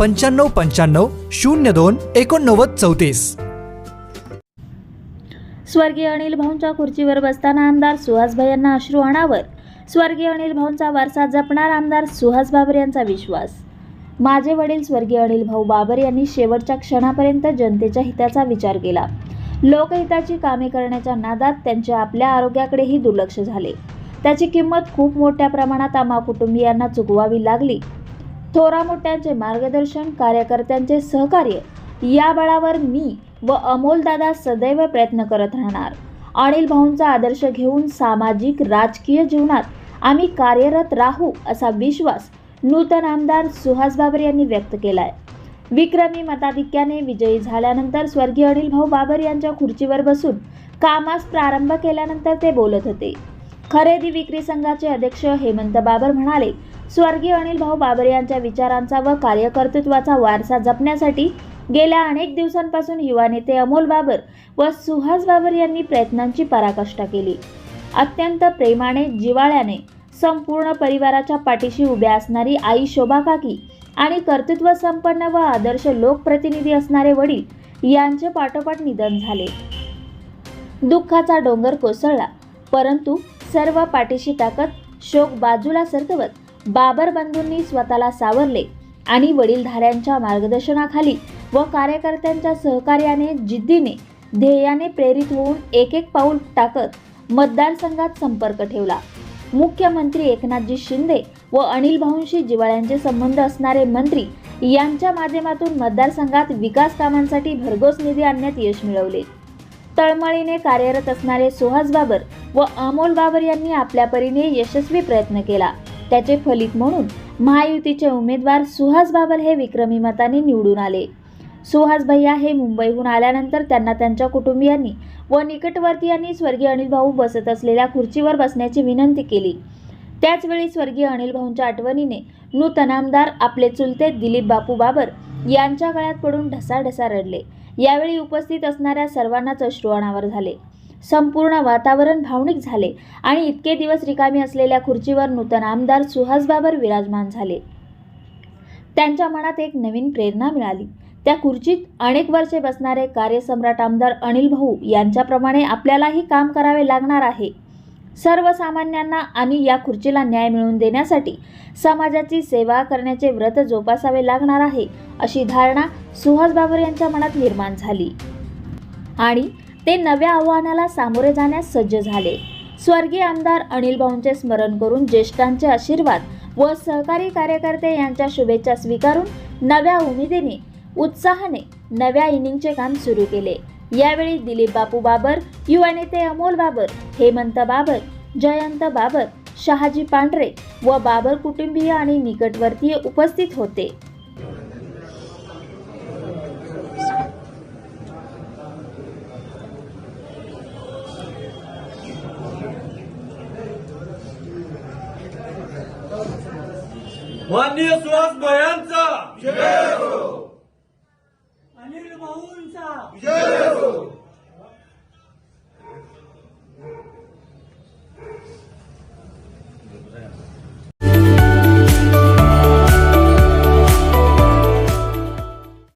पंच्याण्णव पंच्याण्णव शून्य दोन एकोणनव्वद चौतीस. स्वर्गीय अनिल भाऊंच्या खुर्चीवर बसताना आमदार सुहासभाई यांना अश्रू आणावर स्वर्गीय अनिल भाऊंचा वारसा जपणार आमदार सुहास बाबर यांचा विश्वास. माझे वडील स्वर्गीय अनिल भाऊ बाबर यांनी शेवटच्या क्षणापर्यंत जनतेच्या हिताचा विचार केला. लोकहिताची कामे करण्याच्या नादात त्यांच्या आपल्या आरोग्याकडेही दुर्लक्ष झाले. त्याची किंमत खूप मोठ्या प्रमाणात आम्हा कुटुंबियांना चुकवावी लागली. थोरा मोठ्यांचे मार्गदर्शन कार्यकर्त्यांचे सहकार्य या बळावर मी व अमोलदादा सदैव प्रयत्न करत राहणार. अनिल भाऊंचा आदर्श घेऊन सामाजिक राजकीय जीवनात आम्ही कार्यरत राहू असा विश्वास नूतन आमदार सुहास बाबर यांनी व्यक्त केला आहे विक्रमी मताधिक्याने विजयी झाल्यानंतर स्वर्गीय अनिल भाऊ बाबर यांच्या खुर्चीवर बसून कामास प्रारंभ केल्यानंतर ते बोलत होते. खरेदी विक्री संघाचे अध्यक्ष हेमंत बाबर म्हणाले स्वर्गीय अनिल भाऊ बाबर यांच्या विचारांचा व कार्यकर्तृत्वाचा वारसा जपण्यासाठी गेल्या अनेक दिवसांपासून युवा नेते अमोल बाबर व सुहास बाबर यांनी प्रयत्नांची पराकाष्ठा केली. अत्यंत प्रेमाने जिवाळ्याने संपूर्ण परिवाराच्या पाठीशी उभ्या असणारी आई शोभा काकी आणि कर्तृत्व संपन्न व आदर्श लोकप्रतिनिधी असणारे वडील यांचे पाठोपाठ निधन झाले. दुःखाचा डोंगर कोसळला परंतु सर्व पाठीशी टाकत शोक बाजूला सरकवत बाबर बंधूंनी स्वतःला सावरले आणि वडीलधाऱ्यांच्या मार्गदर्शनाखाली व कार्यकर्त्यांच्या सहकार्याने जिद्दीने ध्येयाने प्रेरित होऊन एक एक पाऊल टाकत मतदारसंघात संपर्क ठेवला. मुख्यमंत्री एकनाथजी शिंदे व अनिल भाऊंशी जिवाळ्यांचे संबंध असणारे मंत्री यांच्या माध्यमातून मतदारसंघात विकास कामांसाठी भरघोस निधी आणण्यात यश मिळवले. तळमळीने कार्यरत असणारे सुहास बाबर व अमोल बाबर यांनी आपल्या परीने यशस्वी प्रयत्न केला. त्याचे फलित म्हणून महायुतीचे उमेदवार सुहास बाबर हे विक्रमी मताने निवडून आले. सुहास भैया हे मुंबईहून आल्यानंतर त्यांना त्यांच्या कुटुंबियांनी व निकटवर्तीयांनी स्वर्गीय अनिल भाऊ बसत असलेल्या खुर्चीवर बसण्याची विनंती केली. त्याचवेळी स्वर्गीय अनिल भाऊंच्या आठवणीने नूतन आमदार आपले चुलते दिलीप बापू बाबर यांच्या गळ्यात पडून ढसाढसा रडले. यावेळी उपस्थित असणाऱ्या सर्वांनाच अश्रू अनावर झाले. संपूर्ण वातावरण भावनिक झाले आणि इतके दिवस रिकामी असलेल्या खुर्चीवर नूतन आमदार सुहास बाबर विराजमान झाले. त्यांच्या मनात एक नवीन प्रेरणा मिळाली. त्या खुर्चीत अनेक वर्षे बसणारे कार्यसम्राट आमदार अनिल भाऊ यांच्याप्रमाणे आपल्यालाही काम करावे लागणार आहे. सर्वसामान्यांना आणि या खुर्चीला न्याय मिळवून देण्यासाठी समाजाची सेवा करण्याचे व्रत जोपासावे लागणार आहे अशी धारणा सुहास बाबर यांच्या मनात निर्माण झाली. आणि ते नव्या आव्हानाला सामोरे जाण्यास सज्ज झाले. स्वर्गीय आमदार अनिल भाऊंचे स्मरण करून ज्येष्ठांचे आशीर्वाद व सहकारी कार्यकर्ते यांच्या शुभेच्छा स्वीकारून नव्या उमेदीने उत्साहाने नव्या इनिंगचे काम सुरू केले. यावेळी दिलीप बापू बाबर युवा नेते अमोल बाबर हेमंत बाबर जयंत बाबर शहाजी पांढरे व बाबर कुटुंबीय आणि निकटवर्तीय उपस्थित होते. माननीय सुहास भयांचा